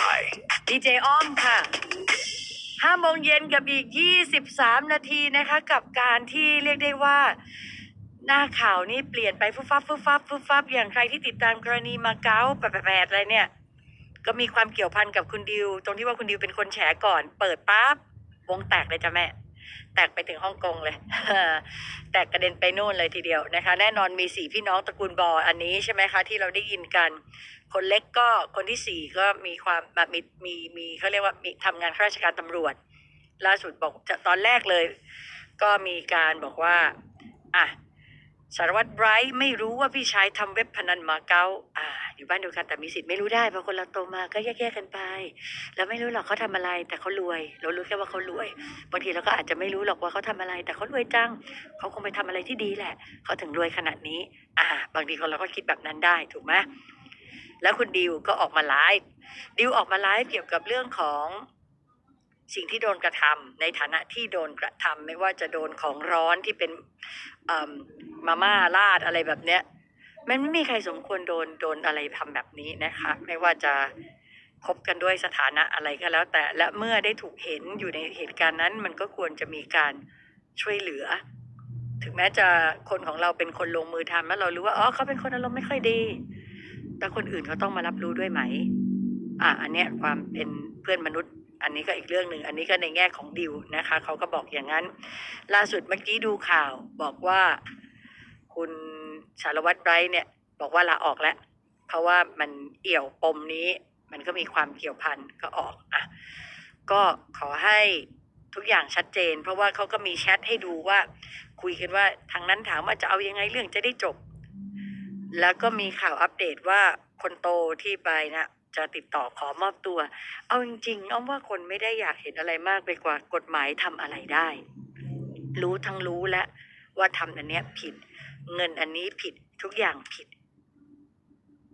by ดีเจอ้อมค่ะห้าโมงเย็นกับอีกยี่สิบสามนาทีนะคะกับการที่เรียกได้ว่าหน้าข่าวนี่เปลี่ยนไปฟุบฟับฟุบฟับฟุบฟับอย่างใครที่ติดตามกรณีมาเก๊าแปดแปดอะไรเนี่ย ก็มีความเกี่ยวพันกับคุณดิว ตรงที่ว่าคุณดิวเป็นคนแฉก่อน เปิดปั๊บวงแตกเลยจ้ะแม่ แตกไปถึงฮ่องกงเลย แตกกระเด็นไปนู่นเลยทีเดียวนะคะ แน่นอนมีสี่พี่น้องตระกูลบออันนี้ใช่ไหมคะที่เราได้ยินกัน คนเล็กก็คนที่สี่ก็มีความแบบมีมีมีเขาเรียกว่ามีทำงานข้าราชการตำรวจ ล่าสุดบอกตอนแรกเลย ก็มีการบอกว่าอะ สารวัตรไบรท์ไม่รู้ว่าพี่ชายทำเว็บพนันมาเก๊าอ่า อยู่บ้านเดียวกันแต่มีสิทธิ์ไม่รู้ได้เพราะคนเราโตมาก็แยกๆกันไป แล้วไม่รู้หรอกเขาทำอะไร แต่เขารวย เรารู้แค่ว่าเขารวย บางทีเราก็อาจจะไม่รู้หรอกว่าเขาทำอะไร แต่เขารวยจัง เขาคงไปทำอะไรที่ดีแหละ เขาถึงรวยขนาดนี้ อ่า บางทีคนเราก็คิดแบบนั้นได้ถูกไหมแล้วคุณดิวก็ออกมาไลฟ์ดิวออกมาไลฟ์เกี่ยวกับเรื่องของ สิ่งที่โดนกระทำในฐานะที่โดนกระทำไม่ว่าจะโดนของร้อนที่เป็นมาม่าราดอะไรแบบเนี้ยมันไม่มีใครสมควรโดนโดนอะไรทำแบบนี้นะคะ ไม่ว่าจะคบกันด้วยสถานะอะไรก็แล้ว แต่และเมื่อได้ถูกเห็นอยู่ในเหตุการณ์นั้น มันก็ควรจะมีการช่วยเหลือ ถึงแม้จะคนของเราเป็นคนลงมือทำแล้วเรารู้ว่าอ๋อเขาเป็นคนอารมณ์ไม่ค่อยดี แต่คนอื่นเขาต้องมารับรู้ด้วยไหม อะอันเนี้ยความเป็นเพื่อนมนุษย์ อันนี้ก็อีกเรื่องหนึ่งอันนี้ก็ในแง่ของดิวนะคะเขาก็บอกอย่างนั้น ล่าสุดเมื่อกี้ดูข่าวบอกว่าคุณสารวัตรไบรท์เนี่ยบอกว่าลาออกแล้ว เพราะว่ามันเอี่ยวปมนี้ มันก็มีความเกี่ยวพันก็ออกอะก็ขอให้ทุกอย่างชัดเจน เพราะว่าเขาก็มีแชทให้ดูว่า คุยกันว่าทางนั้นถามว่าจะเอายังไงเรื่องจะได้จบ แล้วก็มีข่าวอัปเดตว่าคนโตที่ไปนะ จะติดต่อขอมอบตัว เอาจริงๆอ้อมว่าคนไม่ได้อยากเห็นอะไรมากไปกว่ากฎหมายทำอะไรได้ รู้ทั้งรู้แล้วว่าทำอันเนี้ยผิด เงินอันนี้ผิดทุกอย่างผิด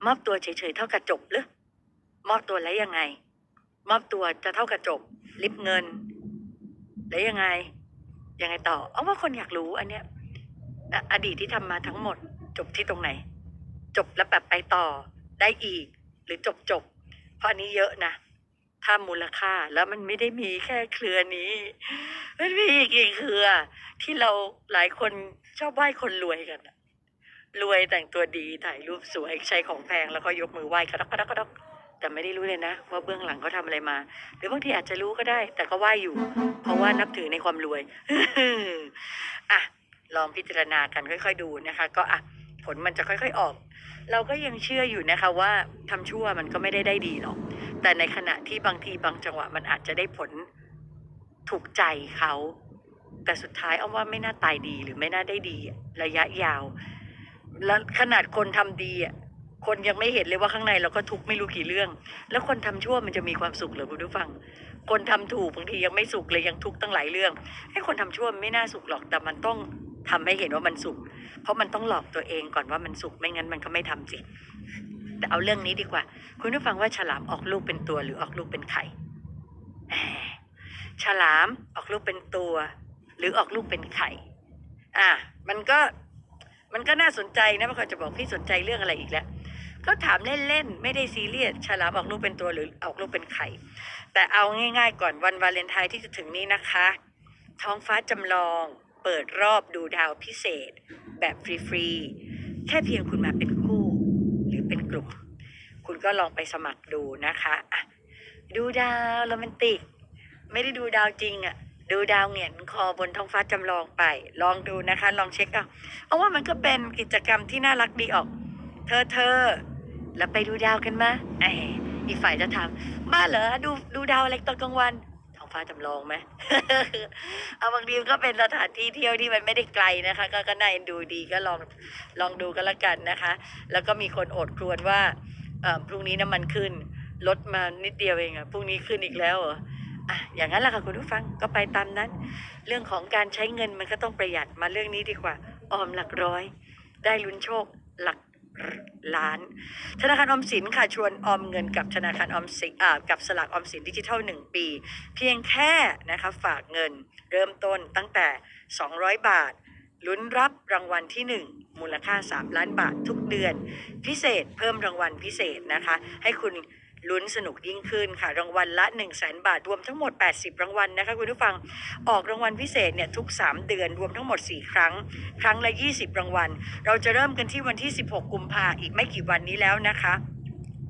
มอบตัวเฉยๆเท่ากับจบหรือมอบตัวแล้วยังไง มอบตัวจะเท่ากับจบลิบเงิน แล้วยังไง ยังไงต่อเอาว่าคนอยากรู้อันเนี้ยอะอดีตที่ทำมาทั้งหมด จบที่ตรงไหน จบแล้วแบบไปต่อได้อีก หรือจบจบเพราะอันนี้เยอะนะถ้ามูลค่าแล้วมันไม่ได้มีแค่เครือนี้มันมีอีกกี่เครือ ที่เราหลายคนชอบไหว้คนรวยกันรวยแต่งตัวดีถ่ายรูปสวยใช้ของแพงแล้วก็ยกมือไหว้กระดกกระดกกระดกแต่ไม่ได้รู้เลยนะ ว่าเบื้องหลังเขาทำอะไรมา หรือบางทีอาจจะรู้ก็ได้ แต่ก็ไหว้อยู่ เพราะว่านับถือในความรวยอะลองพิจารณากันค่อย ๆ ดูนะคะ ก็อะผลมันจะค่อย ๆ ออก เราก็ยังเชื่ออยู่นะคะว่าทำชั่วมันก็ไม่ได้ได้ดีหรอก แต่ในขณะที่บางทีบางจังหวะมันอาจจะได้ผลถูกใจเขา แต่สุดท้ายเอาว่าไม่น่าตายดีหรือไม่น่าได้ดี ระยะยาว แล้วขนาดคนทำดีอะคนยังไม่เห็นเลยว่าข้างในเราก็ทุกไม่รู้กี่เรื่อง แล้วคนทำชั่วมันจะมีความสุขหรือคุณผู้ฟัง คนทำถูกบางทียังไม่สุขเลยยังทุกตั้งหลายเรื่องให้คนทำชั่วไม่น่าสุขหรอกแต่มันต้อง ทำให้เห็นว่ามันสุข เพราะมันต้องหลอกตัวเองก่อนว่ามันสุขไม่งั้นมันก็ไม่ทำสิแต่เอาเรื่องนี้ดีกว่า คุณผู้ฟังว่าฉลามออกลูกเป็นตัวหรือออกลูกเป็นไข่ฉลามออกลูกเป็นตัว หรือออกลูกเป็นไข่ อะมันก็มันก็น่าสนใจนะเพราะจะบอกพี่สนใจเรื่องอะไรอีกแล้วก็ถามเล่นๆไม่ได้ซีเรียสฉลามออกลูกเป็นตัวหรือออกลูกเป็นไข่ แต่เอาง่าย ๆ ก่อนวันวาเลนไทน์ที่จะถึงนี้นะคะ ท้องฟ้าจำลอง เปิดรอบดูดาวพิเศษ แบบฟรีๆ แค่เพียงคุณมาเป็นคู่หรือเป็นกลุ่ม คุณก็ลองไปสมัครดูนะคะอะดูดาวโรแมนติก ไม่ได้ดูดาวจริงอะดูดาวเหงียนคอบนท้องฟ้าจำลองไป ลองดูนะคะ ลองเช็คเอาเอาว่ามันก็เป็นกิจกรรมที่น่ารักดีออก เธอเธอแล้วไปดูดาวกันมาไออีกฝ่ายจะถามบ้าเหรอดูดูดาวอะไรตอนกลางวัน ฟ้าจำลองไหมเอาบางทีก็เป็นสถานที่เที่ยวที่มันไม่ได้ไกลนะคะ ก็ก็น่าเอ็นดูดีก็ลองลองดูกันละกันนะคะ แล้วก็มีคนโอดครวญว่าพรุ่งนี้น้ำมันขึ้นลดมานิดเดียวเองอะพรุ่งนี้ขึ้นอีกแล้วเหรออะอย่างนั้นแหละค่ะคุณผู้ฟังก็ไปตามนั้น เรื่องของการใช้เงินมันก็ต้องประหยัดมาเรื่องนี้ดีกว่า ออมหลักร้อย ได้ลุ้นโชคหลัก ล้าน ธนาคารออมสินค่ะชวนออมเงินกับธนาคารออมสินอ่ากับสลากออมสินดิจิทัล 1 ปี เพียงแค่นะคะฝากเงินเริ่มต้นตั้งแต่ 200 บาทลุ้นรับรางวัลที่ 1 มูลค่า 3 ล้านบาททุกเดือน พิเศษเพิ่มรางวัลพิเศษนะคะ ให้คุณ ลุ้นสนุกยิ่งขึ้นค่ะ รางวัลละ 1 0 0 0 0แบาท รวมทั้งหมด 80 รางวัลนะคะคุณผู้ฟังออกรางวัลพิเศษเนี่ยทุก 3 เดือนรวมทั้งหมด 4 ครั้ง ครั้งละ 20 รางวัล เราจะเริ่มกันที่วันที่ 16 กุมภาอีกไม่กี่วันนี้แล้วนะคะ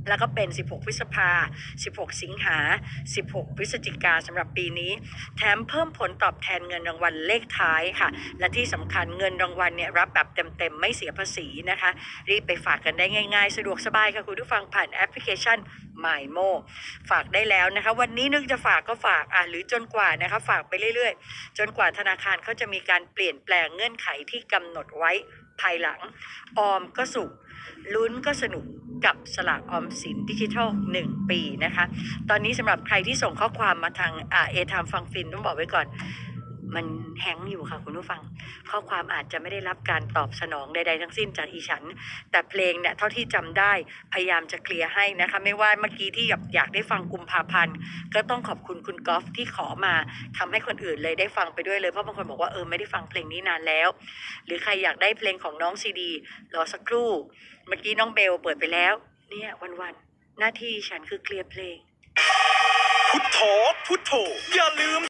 แล้วก็เป็น 16 พฤษภา 16 สิงหา 16 พฤศจิกาสำหรับปีนี้ แถมเพิ่มผลตอบแทนเงินรางวัลเลขท้ายค่ะ และที่สำคัญเงินรางวัลเนี่ยรับแบบเต็มๆ ไม่เสียภาษีนะคะ รีบไปฝากกันได้ง่ายๆ สะดวกสบายค่ะคุณผู้ฟังผ่านแอปพลิเคชัน My Mo ฝากได้แล้วนะคะ วันนี้นึกจะฝากก็ฝากอะหรือจนกว่านะคะฝากไปเรื่อยๆ จนกว่าธนาคารเขาจะมีการเปลี่ยนแปลงเงื่อนไขที่กำหนดไว้ภายหลัง ออมก็สุขลุ้นก็สนุก กับสลากออมสินดิจิทัล 1 ปีนะคะ ตอนนี้สำหรับใครที่ส่งข้อความมาทางอ่าเอทามฟังฟินต้องบอกไว้ก่อน มันแฮงก์อยู่ค่ะคุณผู้ฟัง ข้อความอาจจะไม่ได้รับการตอบสนองใดๆทั้งสิ้นจากอีฉัน แต่เพลงเนี่ยเท่าที่จำได้พยายามจะเคลียร์ให้นะคะ ไม่ว่าเมื่อกี้ที่อยากอยากได้ฟังกุมภาพันธ์ก็ต้องขอบคุณคุณกอล์ฟที่ขอมาทำให้คนอื่นเลยได้ฟังไปด้วยเลยเพราะบางคนบอกว่าเออไม่ได้ฟังเพลงนี้นานแล้ว หรือใครอยากได้เพลงของน้องซีดีรอสักครู่ เมื่อกี้น้องเบลเปิดไปแล้ว เนี่ยวันๆหน้าที่ฉันคือเคลียร์เพลง พุทโธพุทโธอย่าลืม